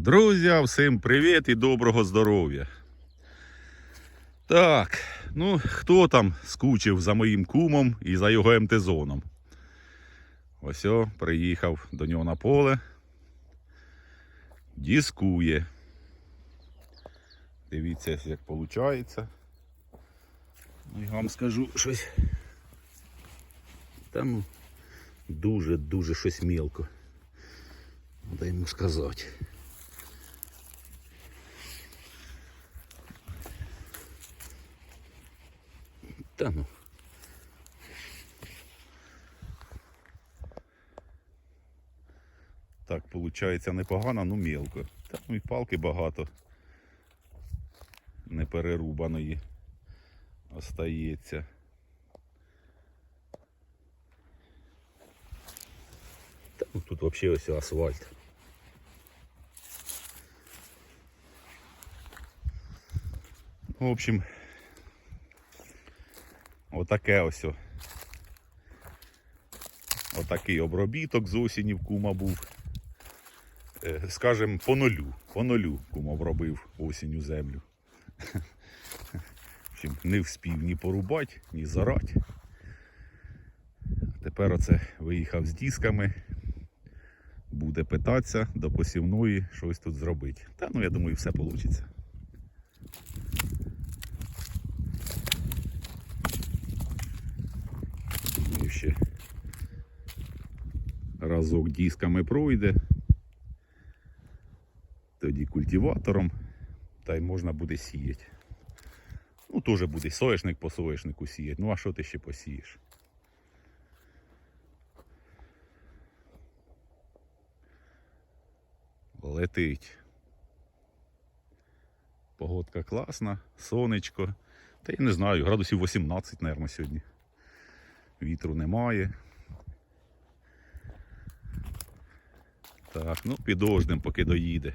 Друзі, всім привіт і доброго здоров'я. Так, ну хто там скучив за моїм кумом і за його МТ-зоном? Ось о, приїхав до нього на поле. Діскує. Дивіться, як виходить. Ну, я вам скажу щось. Там ну, дуже-дуже щось мілко. Дай йому сказати. Та ну. Так, виходить непогано, ну мілко. Та ну і палки багато. Не перерубаної. Остається. Та ну тут взагалі ось асфальт. В общем, отаке ось. Отакий обробіток з осені кума був. Е, Скажем, по нулю. По нулю кум обробив осінню землю. Не вспів ні порубати, ні зарати. Тепер оце виїхав з дисками. Буде питатися до посівної щось тут зробити. Та ну я думаю, все вийде. Думаю, ще разок дисками пройде. Тоді культиватором. Та й можна буде сіяти. Ну, теж буде соєшник по соєшнику сіяти. Ну а що ти ще посієш? Летить. Погодка класна, сонечко. Та я не знаю, градусів 18, мабуть, сьогодні. Вітру немає. Так, ну підождем, поки доїде.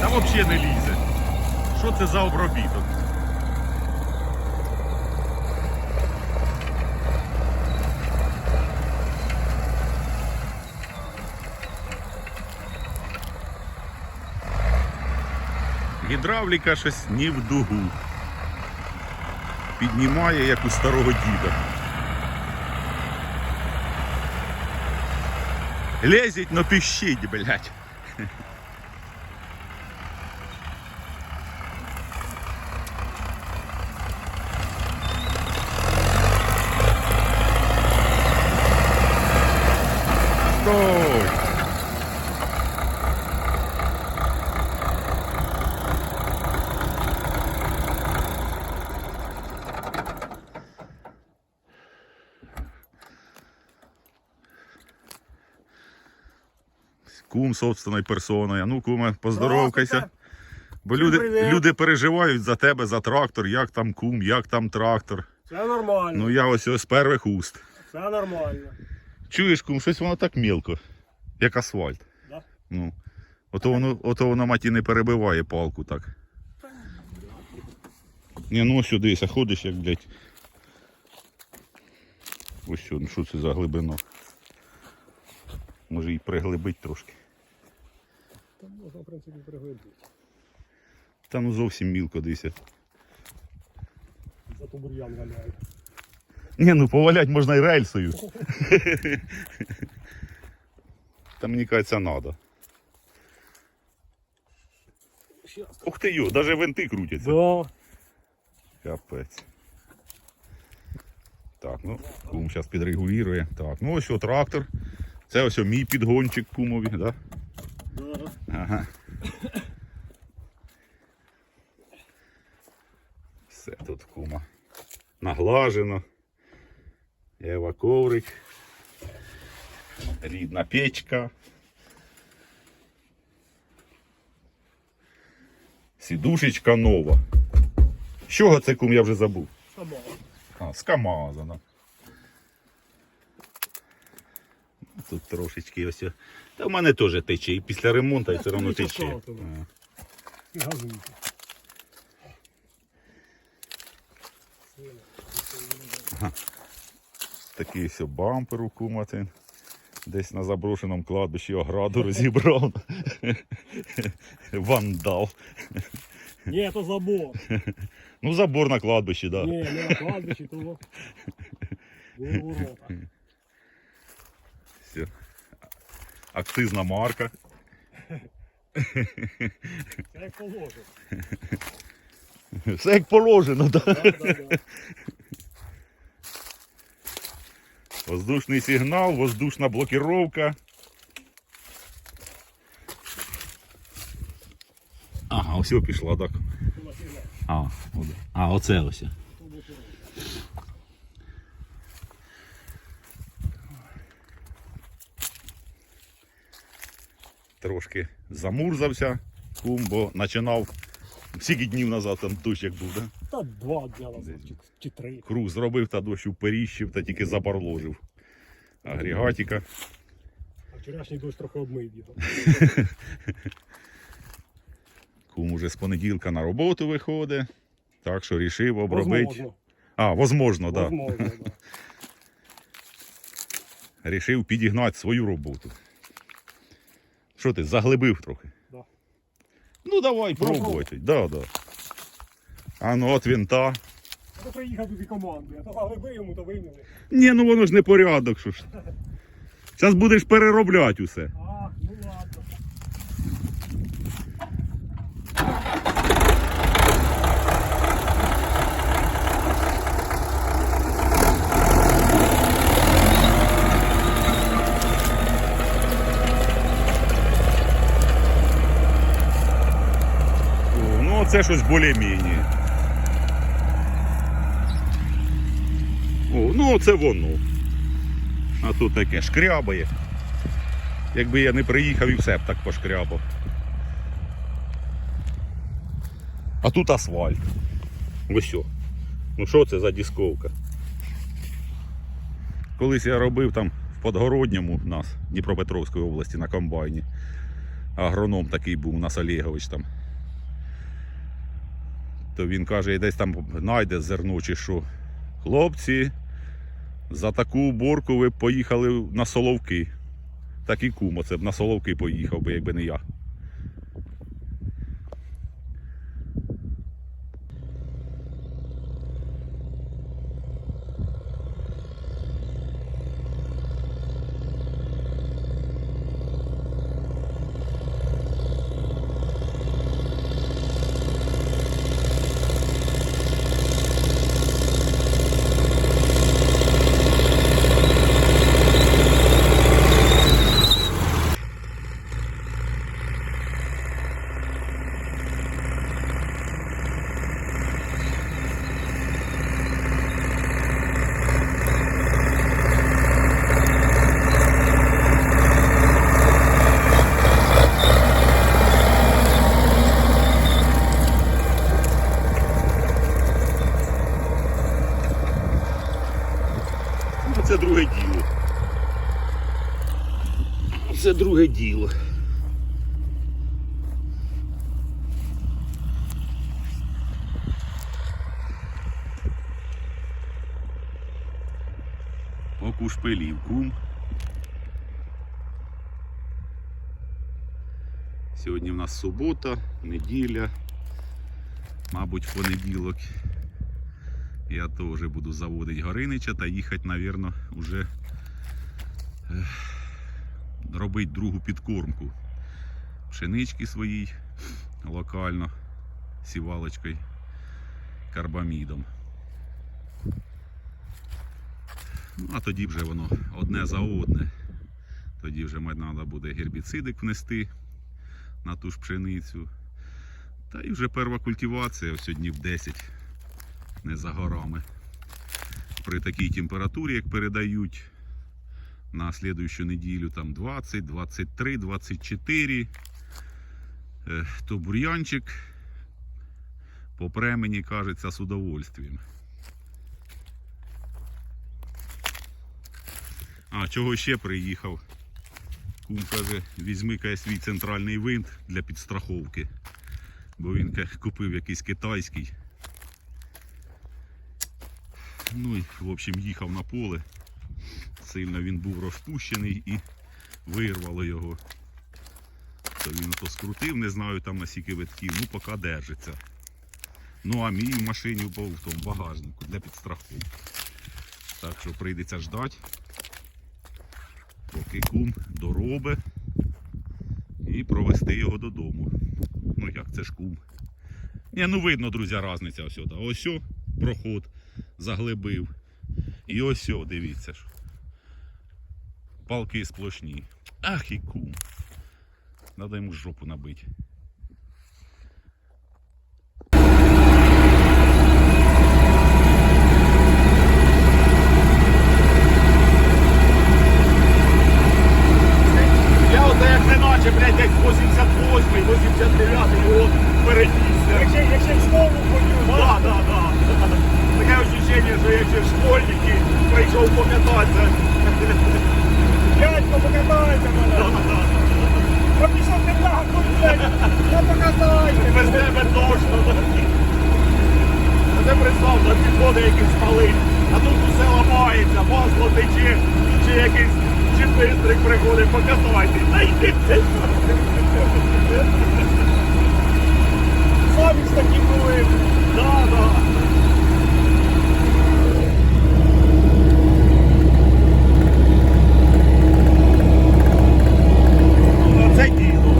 Та взагалі не лізе. Що це за обробіток? Гідравліка щось ні в дугу. Піднімає, як у старого діда. Лезіть, но пищить, блядь. Кум собственною персоною. Ну, куме, поздоровкайся. Бо люди, люди переживають за тебе, за трактор, як там кум, як там трактор. Все нормально. Ну я ось ось з перших уст. Все нормально. Чуєш, кум, щось воно так мілко, як асфальт. Да? Ну. Ото воно, ото воно маті не перебиває палку так. Ні, ну ось сюди, ходиш, як, блядь. Ось що, ну що це за глибина. Може і приглибить трошки. Там можна, в принципі, приглибити. Та ну зовсім мілко дивися. Зато бур'ян валяє. Ні, ну повалять можна і рельсою. Та мені кажеться, надо. Ух ти йо, навіть винти крутяться. Да. Капець. Так, ну, кум зараз підрегулює. Так, ну ось о, трактор. Це ось мій підгончик кумові, да? Ага. Все тут кума. Наглажено. Ева коврик. Рідна печка. Сідушечка нова. З чого це кум я вже забув? А, з КАМАЗа. Тут трошечки ось. Та в мене теж тече. І після ремонту і все одно тече. І газуйте. Такий ось бампер у кума Десь на заброшеному кладбищі ограду розібрав. Вандал. Ні, то забор. Ну, забор на кладбищі, так. Да. Ні, не на кладбищі, то ворота. Все. Акцизна марка. Це як положено. Все як положено, так. Да? Да, да. Воздушний сигнал, воздушна блокировка. Ага, ось пішла, так. А, а оце ось. То було положено. Трошки замурзався кум, бо починав скільки днів назад там дощ як був, да? Та два дня назад, чи, чи три. Круг зробив та дощ уперіщив та тільки забарложив. Агрегатіка. А вчорашній дощ трохи обмив його. Кум уже з понеділка на роботу виходить. Так що рішив обробити. Возможно. А, возможно, так. Да. Возможно, да. Рішив підігнати свою роботу. Що ти, заглибив трохи? Да. Ну давай Ну, пробувати. Да, да. А ну от він та. Це приїхав тут команди, а то заглиби йому, то виміли. Ні, ну воно ж не порядок, що ж. Зараз будеш переробляти усе. Ах, ну ладно. Це щось більш-менш. О, ну це воно. А тут таке шкрябає. Якби я не приїхав і все б так пошкрябав. А тут асфальт. Ось. Ну що це за дисковка? Колись я робив там в Подгородньому у нас, Дніпропетровської області на комбайні. Агроном такий був, у нас Олегович там. То він каже, десь там знайде зерно чи що. Хлопці, за таку уборку ви поїхали на Соловки. Так і кумо, це б на Соловки поїхав би, якби не я. Це друге діло. Це друге діло. Оку шпилів кум. Сьогодні в нас субота, неділя, мабуть, понеділок. Я теж буду заводити Горинича та їхати, мабуть, уже робити другу підкормку. Пшенички своїй локально сівалочкою карбамідом. Ну, а тоді вже воно одне за одне. Тоді вже треба буде гербіцидик внести на ту ж пшеницю. Та і вже перша культивація ось днів 10 не за горами. При такій температурі, як передають на слідуючу неділю там 20, 23, 24, то бур'янчик по премені кажеться з удовольствием. А, чого ще приїхав? Кум каже, візьми каже, свій центральний винт для підстраховки, бо він купив якийсь китайський. Ну і, в общем, їхав на поле. Сильно він був розпущений і вирвало його. То він то скрутив, не знаю там на скільки витків, ну поки держиться. Ну а мій в машині був в тому багажнику для підстраховки. Так що прийдеться ждати, поки кум доробе і провести його додому. Ну як це ж кум. Ні, ну видно, друзі, різниця ось. Ось проход заглибив. І ось, о, дивіться ж. Палки сплошні. Ах і кум. Надо йому жопу набити. Я оце як не наче, блядь, як 88-й, 89-й його перенісся. Якщо, якщо в школу ходив, Да, да, да. Таке ощущення, що я ще в школьники прийшов покататися. дядько, покатайте мене. А пішов ти нахуй, блядь, я покатайте. Без тебе точно. А ти представ, за підходи якісь спалить, а тут усе ламається, масло тече, тут ще якийсь бистрик приходить, покатайте. Та йди ти. Самі ж такі були. Да, да. Ну, Це діло.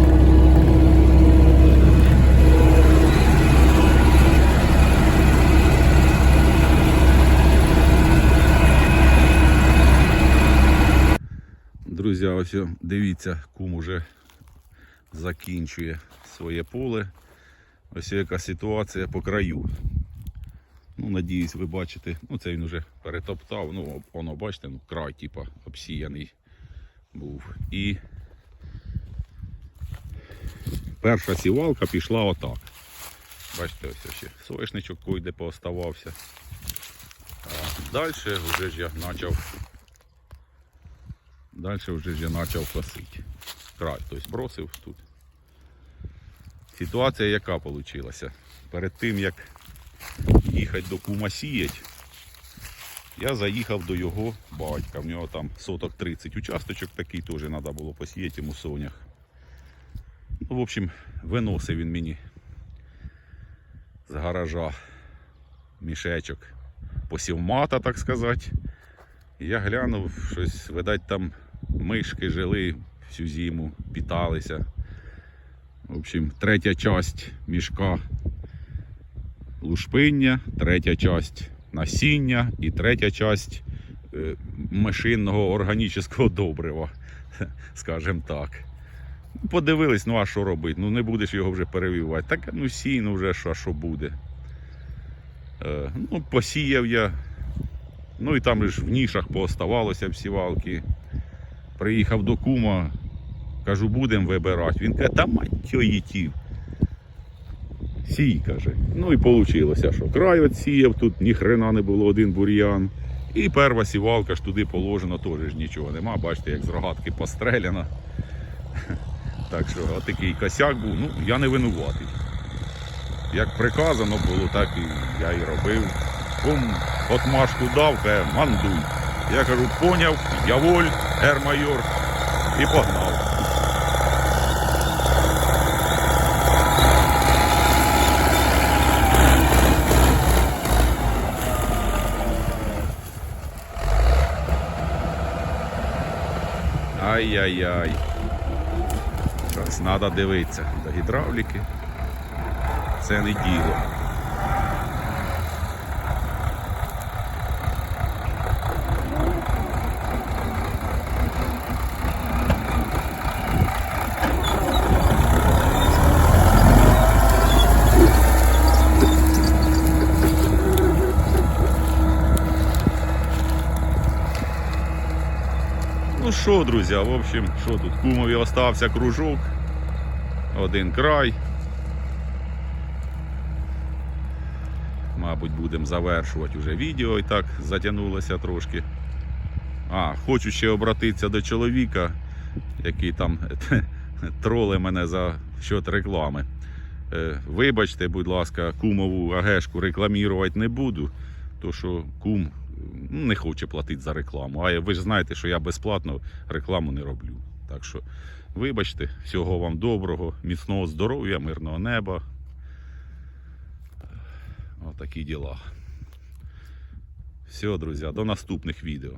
Друзі, ось дивіться, кум уже закінчує своє поле. Ось яка ситуація по краю. Ну, надіюсь, ви бачите, ну це він вже перетоптав. Ну, воно, бачите, ну, край, типа, обсіяний був. І перша сівалка пішла отак. Бачите, ось ще соєшничок койде пооставався. А далі вже ж я почав Далі вже я почав косити. Край, тобто бросив тут. Ситуація яка вийшла? Перед тим як їхати до кума сіять, я заїхав до його батька. В нього там соток 30 участочок такий теж треба було посіяти йому сонях. Ну, в общем, виносив він мені з гаража мішечок посівмата, так сказати. Я глянув, щось, видать, там мишки жили всю зиму, питалися. В общем, третя часть мішка лушпиння, третя часть насіння і третя часть е, мишинного органічного добрива, скажімо так. Ну, Подивились, ну а що робити? Ну не будеш його вже перевівати. Так ну сій, вже що, що буде. Е, ну, посіяв я Ну і там ж в нішах пооставалося всі валки. Приїхав до кума, кажу, будемо вибирати. Він каже, та мать її. Сій, каже. Ну і вийшло, що край от сіяв, тут ні хрена не було один бур'ян. І перша сівалка ж туди положено, теж нічого нема. Бачите, як з рогатки постреляна. Так що отакий косяк був. Ну, я не винуватий. Як приказано було, так і я і робив. Кум отмашку дав, каже, мандуй. Я кажу, поняв, я воль, гермайор, і погнав. Ай-яй-яй. Зараз треба дивитися до гідравліки. Це не діло. Що, друзі, в общем, що тут? Кумові остався кружок. Один край. Мабуть, будемо завершувати вже відео і так затягнулося трошки. А, хочу ще обратитися до чоловіка, який там троли мене за счет реклами. Е, Вибачте, будь ласка, кумову агешку рекламувати не буду, то що кум не хоче платити за рекламу. А ви ж знаєте, що я безплатно рекламу не роблю. Так що, вибачте, всього вам доброго, міцного здоров'я, мирного неба. Отакі діла. Все, друзі, до наступних відео.